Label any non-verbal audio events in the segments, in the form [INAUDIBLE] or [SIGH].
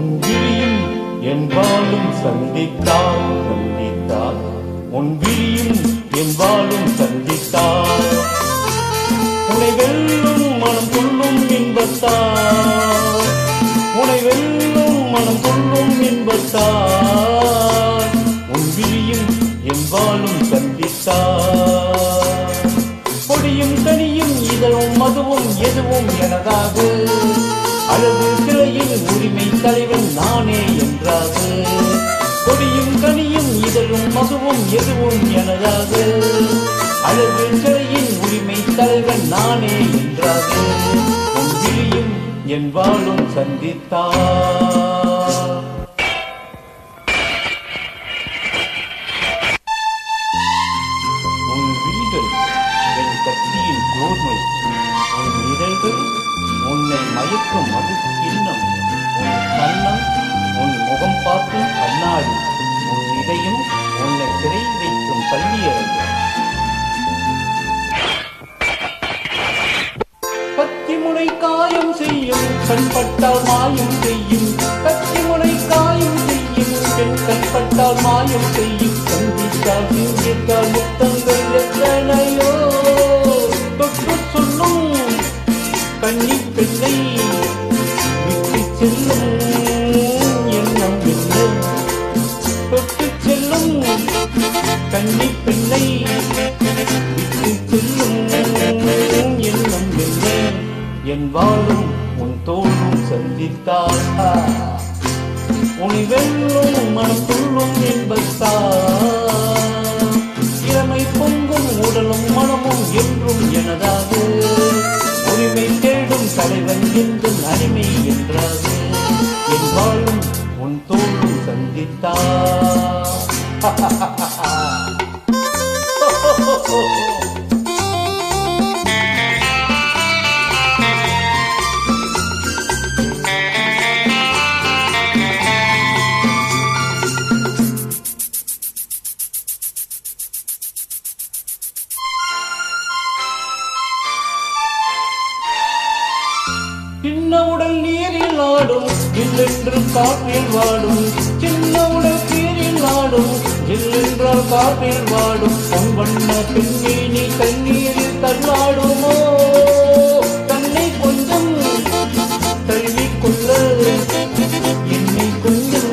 உன் விழியும் என் வாழும் சந்தித்தார் சந்தித்தார். உன் விழியும் என் வாழும் சந்தித்தார். உனை வெல்லும் மனம் கொள்ளும் இன்பத்தார். உனை வெல்லும் மனம் கொள்ளும் இன்பத்தார். உன் விழியும் என் வாழும் சந்தித்தார். பொடியும் கனியும் இதழும் மதுவும் எதுவும் எனதாகும். எனதாகு அழகு சிலையின் உரிமை தலைவன் நானே என்றாகு உன் என் வாழும் சந்தித்தார். உன் என் கத்தியின் உன் உன்னை மயக்கும் மது இன்னும் கண்பட்டால் மாயம் செய்யும். கத்தி முனை காயம் செய்யும். பெண் கண்பட்டால் மாயம் செய்யும். சந்தித்தால் சிந்தித்தால் முத்தங்கள் எத்தனையோ. தொட்டு சொல்லும் கண்ணி பெண்ணை விட்டு செல்லும். எண்ணம் இல்லை தொட்டு செல்லும். கண்ணி பெண்ணை விட்டு செல்லும். எண்ணம் இல்லை என் வாழும் உன் தோளும் சந்தித்தால் உனி வெல்லும் மனத்துள்ளும் என்பத்தா இளமை பொங்கும் உடலும் மனமும் என்றும் எனதாது. உரிமை தேடும் தலைவன் என்றும் அடிமை என்றாது. என் வாழும் உன் தோளும் சந்தித்தார் [LAUGHS] [LAUGHS] சின்ன உடல் நீரில் ஆடும் இல்லென்று காற்றில் வாடும். சின்ன உடல் நீரில் ஆடும் இல்லென்றால் காற்றில் வாடும். பொன் வண்ண நீ தண்ணீரில் தள்ளாடுமோ? தன்னை கொஞ்சம் தழுவிக்கொள்ள என்னை கொஞ்சம்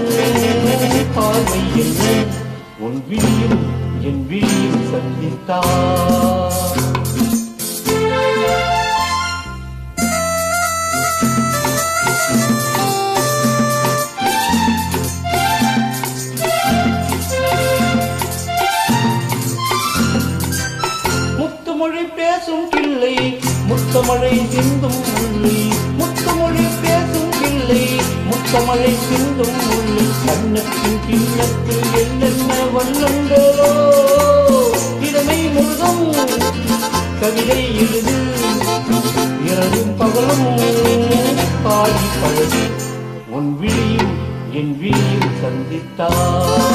பார்வை என்ன உன் விழியும் என் விழியும் சந்தித்தான் முத்துமொழி பேசும் கிள்ளை முத்தமழை சிந்தும் முள்ளி. முத்துமொழி பேசும் கிள்ளை முத்தமழை சிந்தும் முள்ளி. கண்ணத்தின் பின்னத்தில் என்னென்ன வண்ணங்களோ இதனை முழுதும் கவிதை எழுது. இரவும் பகலும் பாடி பழகி உன் விழியும் என் விழியும் சந்தித்தார்.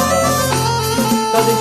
கதை